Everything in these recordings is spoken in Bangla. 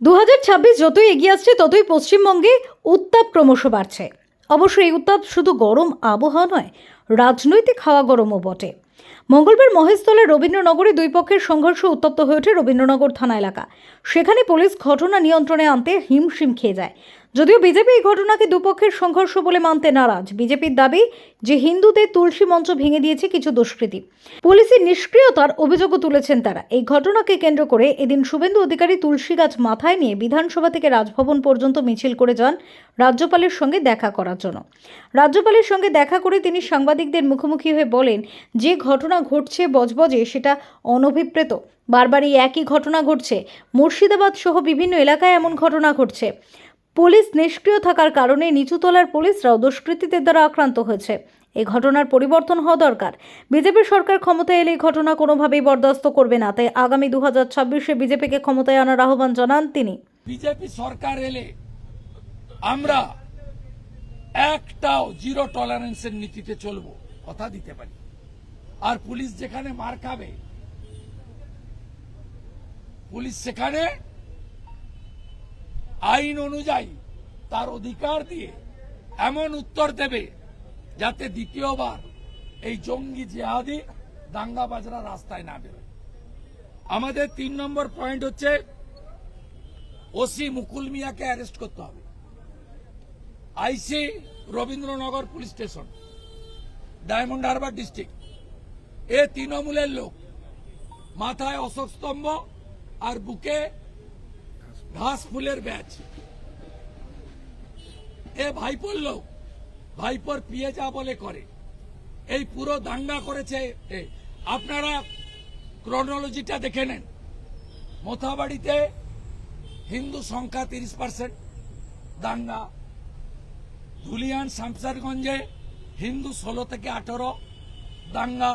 দুহাজার ছাব্বিশ যতই এগিয়ে আসছে, ততই পশ্চিমবঙ্গে উত্তাপ ক্রমশ বাড়ছে। অবশ্য এই উত্তাপ শুধু গরম আবহাওয়া নয়, রাজনৈতিক হাওয়া গরমও বটে। মঙ্গলবার মহেশতলার রবীন্দ্রনগরে দুই পক্ষের সংঘর্ষ উত্তপ্ত হয়ে ওঠে রবীন্দ্রনগর থানা এলাকা। সেখানে পুলিশ ঘটনা নিয়ন্ত্রণে আনতে হিমশিম খেয়ে যায়। যদিও বিজেপি এই ঘটনাকে দুপক্ষের সংঘর্ষ বলে মানতে নারাজ। বিজেপির দাবি যে হিন্দুদের তুলসী মঞ্চ ভেঙে দিয়েছে কিছু দুষ্কৃতী। পুলিশের নিষ্ক্রিয়তার অভিযোগও তুলেছেন তারা। এই ঘটনাকে কেন্দ্র করে এদিন শুভেন্দু অধিকারী তুলসী গাছ মাথায় নিয়ে বিধানসভা থেকে রাজভবন পর্যন্ত মিছিল করে যান রাজ্যপালের সঙ্গে দেখা করার জন্য। রাজ্যপালের সঙ্গে দেখা করে তিনি সাংবাদিকদের মুখোমুখি হয়ে বলেন, যে ঘটনা ঘটছে বজবজে সেটা অনভিপ্রেত। বারবার এই একই ঘটনা ঘটছে। মুর্শিদাবাদ সহ বিভিন্ন এলাকায় এমন ঘটনা ঘটছে। পুলিশ নিষ্ক্রিয় থাকার কারণে নিচুতলার পুলিশরাও দুষ্কৃতীদের দ্বারা আক্রান্ত হয়েছে। এই ঘটনার পরিবর্তন হওয়া দরকার। বিজেপি সরকার ক্ষমতায় এলে এই ঘটনা কোনোভাবেই বরদাস্ত করবে না, তাই আগামী দু হাজার ছাব্বিশে বিজেপিকে ক্ষমতায় আনার আহ্বান জানান তিনি। বিজেপি সরকার এলে আমরা একটাও জিরো টলারেন্সের নীতিতে চলবো, কথা দিতে পারি। আর পুলিশ যেখানে মার খাবে, পুলিশ সেখানে আইন অনুযায়ী তার অধিকার দিয়ে এমন উত্তর দেবে যাতে দ্বিতীয়বার এই জঙ্গি জেহাদি দাঙ্গাবাজরা রাস্তায় না বেরোয়। আমাদের তিন নম্বর পয়েন্ট হচ্ছে ওসি মুকুল মিয়াকে অ্যারেস্ট করতে হবে। IC Rabindranagar police station, Diamond Harbour district. এ তৃণমূলের লোক, মাথায় অশোক স্তম্ভ আর বুকে ঘাস ফুলের ব্যাচ। এ ভাইপোর লোক, ভাইপোর পিয়ে যা বলে করে। এই পুরো দাঙ্গা করেছে। আপনারা ক্রোনোলজিটা দেখে নেন। মোথাবাড়িতে হিন্দু সংখ্যা তিরিশ পার্সেন্ট দাঙ্গা। ধুলিয়ান শামসারগঞ্জে হিন্দু ষোলো থেকে আঠারো, দাঙ্গা।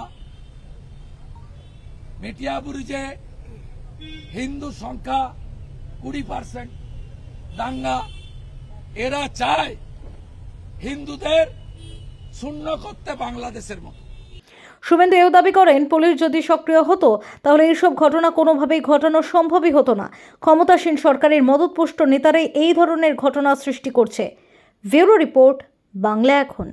মেটিয়াবুরুজে হিন্দু সংখ্যা কুড়ি পার্সেন্ট দাঙ্গা, এরা চায় হিন্দুদের শূন্য করতে বাংলাদেশের মতো। শুভেন্দু এও দাবি করেন, পুলিশ যদি সক্রিয় হতো, তাহলে এইসব ঘটনা কোনোভাবেই ঘটানো সম্ভবই হতো না। ক্ষমতাসীন সরকারের মদতপুষ্ট নেতারাই এই ধরনের ঘটনা সৃষ্টি করছে। ব্যুরো রিপোর্ট, বাংলা এখন।